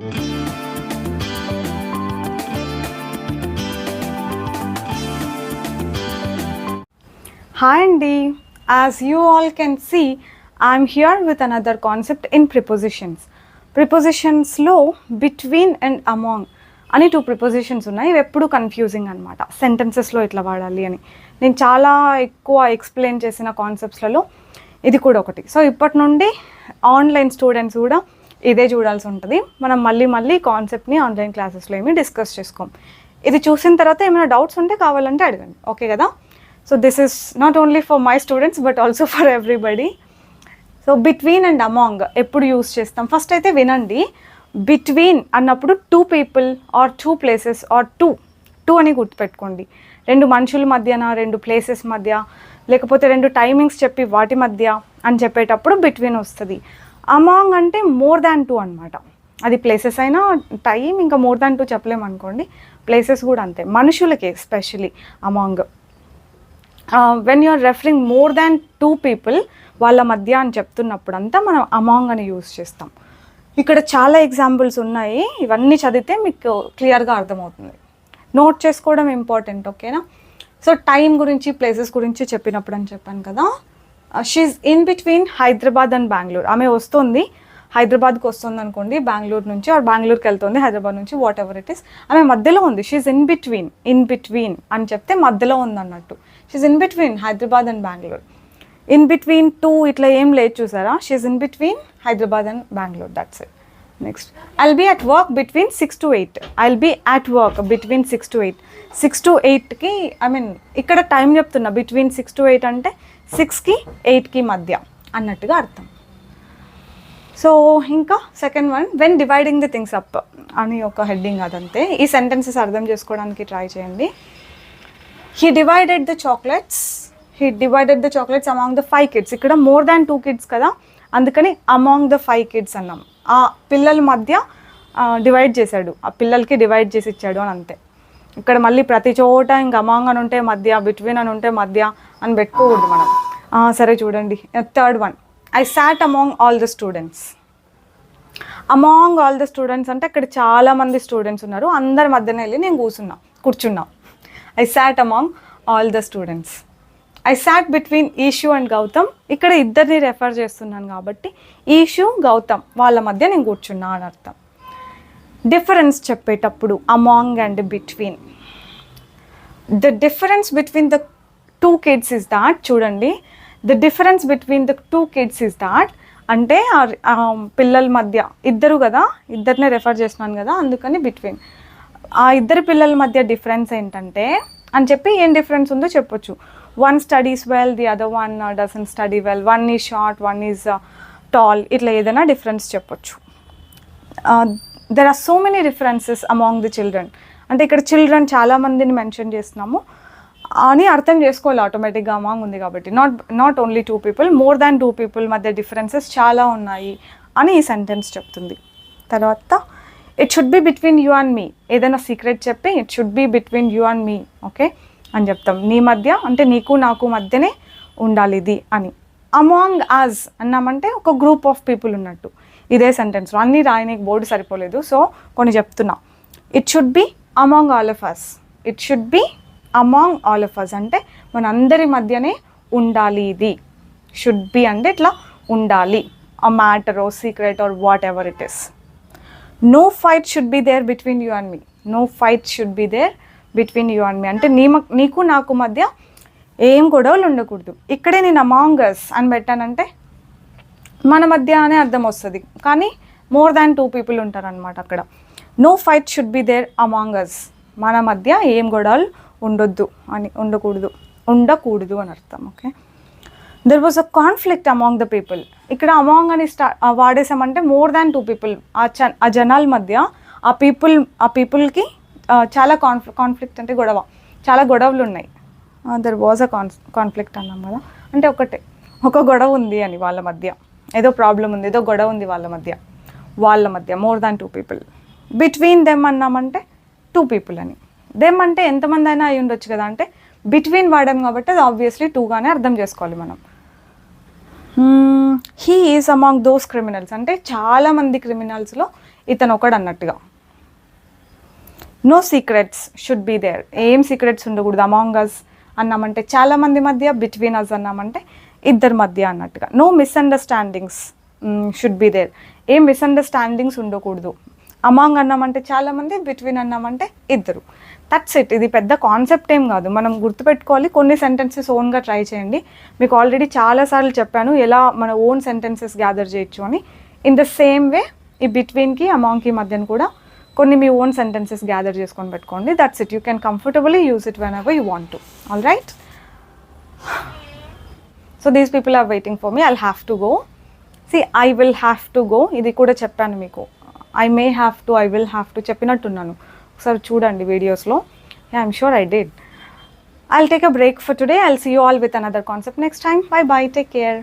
Hi అండి. As you all can see I'm here with another concept in prepositions ప్రిపోజిషన్స్లో between and among అని two prepositions ఉన్నాయి. ఇవి ఎప్పుడు confusing అనమాట సెంటెన్సెస్లో ఇట్లా వాడాలి అని. నేను చాలా ఎక్కువ ఎక్స్ప్లెయిన్ చేసిన కాన్సెప్ట్స్లలో ఇది కూడా ఒకటి. సో ఇప్పటి నుండి ఆన్లైన్ స్టూడెంట్స్ కూడా ఇదే చూడాల్సి ఉంటుంది. మనం మళ్ళీ మళ్ళీ కాన్సెప్ట్ని ఆన్లైన్ క్లాసెస్లో ఏమి డిస్కస్ చేసుకోం. ఇది చూసిన తర్వాత ఏమైనా డౌట్స్ ఉంటే కావాలంటే అడగండి. ఓకే కదా? So this is not only for my students but also for everybody so between and among ఎప్పుడు యూస్ చేస్తాం? ఫస్ట్ అయితే వినండి. బిట్వీన్ అన్నప్పుడు two people or two places or two two అని గుర్తుపెట్టుకోండి. రెండు మనుషుల మధ్యన రెండు ప్లేసెస్ మధ్య లేకపోతే రెండు టైమింగ్స్ చెప్పి వాటి మధ్య అని చెప్పేటప్పుడు బిట్వీన్ వస్తుంది. అమాంగ్ అంటే మోర్ దాన్ టూ అనమాట అది ప్లేసెస్ అయినా టైం ఇంకా మోర్ దాన్ టూ చెప్పలేమనుకోండి ప్లేసెస్ కూడా అంతే. మనుషులకి especially among. When you're referring more than two people వాళ్ళ మధ్య అని చెప్తున్నప్పుడు అంతా మనం అమాంగ్ అని యూస్ చేస్తాం. ఇక్కడ చాలా ఎగ్జాంపుల్స్ ఉన్నాయి. ఇవన్నీ చదివితే మీకు క్లియర్గా అర్థమవుతుంది. నోట్ చేసుకోవడం ఇంపార్టెంట్ ఓకేనా సో టైం గురించి ప్లేసెస్ గురించి చెప్పినప్పుడు అని చెప్పాను కదా? She's in between Hyderabad and Bengaluru ఆమె వస్తుంది హైదరాబాద్కి వస్తుంది అనుకోండి బెంగళూరు నుంచి ఆర్ బెంగళూరుకి వెళ్తుంది హైదరాబాద్ నుంచి వాట్ ఎవర్ ఇట్ ఇస్ ఆమె మధ్యలో ఉంది. She's in between in between అని చెప్తే మధ్యలో ఉంది అన్నట్టు she's in between Hyderabad and Bengaluru in between two ఇట్లా ఏం లేదు చూసారా? She's in between Hyderabad and Bengaluru that's it next I'll be at work between six to eight I'll be at work between six to eight six to ఎయిట్కి I mean ఇక్కడ time చెప్తున్నా between six to eight అంటే సిక్స్కి ఎయిట్కి మధ్య అన్నట్టుగా అర్థం. So ఇంకా second one when dividing the things up అని ఒక హెడ్డింగ్ అదంతే. ఈ సెంటెన్సెస్ అర్థం చేసుకోవడానికి ట్రై చేయండి. He divided the chocolates he divided the chocolates among the five kids ఇక్కడ మోర్ దాన్ టూ కిడ్స్ కదా. అందుకని అమాంగ్ ద ఫైవ్ కిడ్స్ అన్నాం. ఆ పిల్లల మధ్య డివైడ్ చేశాడు. ఆ పిల్లలకి డివైడ్ చేసి ఇచ్చాడు అని అంతే. ఇక్కడ మళ్ళీ ప్రతి చోట ఇంక అమాంగ్ అని ఉంటే మధ్య బిట్వీన్ అని ఉంటే మధ్య అని పెట్టుకోకూడదు మనం. సరే చూడండి. Third one I sat among all the students among all the students అంటే ఇక్కడ చాలామంది స్టూడెంట్స్ ఉన్నారు. అందరి మధ్యన వెళ్ళి నేను కూర్చున్నా కూర్చున్నా. I sat among all the students I sat between Eshu and Gautam ఇక్కడ ఇద్దరిని రెఫర్ చేస్తున్నాను కాబట్టి ఈషు గౌతమ్ వాళ్ళ మధ్య నేను కూర్చున్నా అని అర్థం. డిఫరెన్స్ చెప్పేటప్పుడు among and between the difference between the two kids is that చూడండి. The difference between the two kids is that అంటే ఆ- పిల్లల మధ్య ఇద్దరు కదా ఇద్దరినే రెఫర్ చేస్తున్నాను కదా అందుకని బిట్వీన్ ఆ ఇద్దరు పిల్లల మధ్య డిఫరెన్స్ ఏంటంటే అని చెప్పి ఏం డిఫరెన్స్ ఉందో చెప్పొచ్చు. One studies well the other one doesn't study well one is short one is tall ఇట్లా ఏదైనా డిఫరెన్స్ చెప్పొచ్చు. There are so many differences among the children అంటే ఇక్కడ చిల్డ్రన్ చాలా మందిని మెన్షన్ చేస్తున్నాము. అని అర్థం చేసుకోవాలి ఆటోమేటిక్గా అమాంగ్ ఉంది కాబట్టి. Not not only two people more than two people మధ్య డిఫరెన్సెస్ చాలా ఉన్నాయి అని ఈ సెంటెన్స్ చెప్తుంది. తర్వాత it should be between you and me ఏదైనా సీక్రెట్ చెప్పి it should be between you and me okay అని చెప్తాం. నీ మధ్య అంటే నీకు నాకు మధ్యనే ఉండాలి ఇది అని. అమాంగ్ అజ్ అన్నామంటే ఒక గ్రూప్ ఆఫ్ పీపుల్ ఉన్నట్టు. ఇదే సెంటెన్స్లో అన్నీ రాయనీకి బోర్డు సరిపోలేదు. సో కొన్ని చెప్తున్నా. It should be among all of us it should be among all of us అంటే మన అందరి మధ్యనే ఉండాలి ఇది. షుడ్ బి అంటే ఇట్లా ఉండాలి. ఆ matter or secret or whatever it is no fight should be there between you and me no fight should be there between you and me అంటే నీ నీకు నాకు మధ్య ఏం గొడవలు ఉండకూడదు. ఇక్కడే నేను అమాంగస్ అని పెట్టానంటే మన మధ్య అనే అర్థం వస్తుంది. కానీ మోర్ దాన్ టూ పీపుల్ ఉంటారనమాట అక్కడ. No fight should be there among us మన మధ్య ఏం గొడవలు ఉండొద్దు అని ఉండకూడదు ఉండకూడదు అని అర్థం okay there was a conflict among the people ఇక్కడ అమాంగ్ అని స్టా వాడేసామంటే మోర్ దాన్ టూ పీపుల్ ఆ చ ఆ జనాల మధ్య ఆ పీపుల్ ఆ పీపుల్కి చాలా కాన్ఫ్ కాన్ఫ్లిక్ట్ అంటే గొడవ. చాలా గొడవలు ఉన్నాయి. There was a con conflict అన్నాం కదా. అంటే ఒకటే ఒక గొడవ ఉంది అని వాళ్ళ మధ్య. ఏదో ప్రాబ్లం ఉంది ఏదో గొడవ ఉంది వాళ్ళ మధ్య. వాళ్ళ మధ్య more than two people between them అన్నామంటే two people అని. దెమ్ అంటే ఎంతమంది అయినా అయి ఉండొచ్చు కదా. అంటే బిట్వీన్ వాడాం కాబట్టి అది ఆబ్వియస్లీ టూగానే అర్థం చేసుకోవాలి మనం. He is among those criminals అంటే చాలామంది క్రిమినల్స్లో ఇతను ఒకడు అన్నట్టుగా. No secrets should be there ఏం సీక్రెట్స్ ఉండకూడదు. అమాంగ్ అస్ అన్నామంటే చాలా మంది మధ్య బిట్వీన్ అస్ అన్నామంటే ఇద్దరి మధ్య అన్నట్టుగా. No misunderstandings should be there ఏం మిస్అండర్స్టాండింగ్స్ ఉండకూడదు. అమాంగ్ అన్నామంటే చాలామంది బిట్వీన్ అన్నామంటే ఇద్దరు. దట్స్ ఇట్ ఇది పెద్ద కాన్సెప్ట్ ఏం కాదు. మనం గుర్తుపెట్టుకోవాలి. కొన్ని సెంటెన్సెస్ ఓన్గా ట్రై చేయండి. మీకు ఆల్రెడీ చాలాసార్లు చెప్పాను ఎలా మన ఓన్ సెంటెన్సెస్ గ్యాదర్ చేయొచ్చు అని. ఇన్ ద సేమ్ వే ఈ బిట్వీన్కి అమాంగ్కి మధ్యన కూడా కొన్ని మీ ఓన్ సెంటెన్సెస్ గ్యాదర్ చేసుకొని పెట్టుకోండి. That's it you can comfortably use it whenever you want to all right so these people are waiting for me I have to go see I will have to go ఇది కూడా చెప్పాను మీకు. I may have to I will have to చెప్పినట్టున్నాను. ఒకసారి చూడండి వీడియోస్లో I'm sure I did I'll take a break for today I'll see you all with another concept next time bye bye take care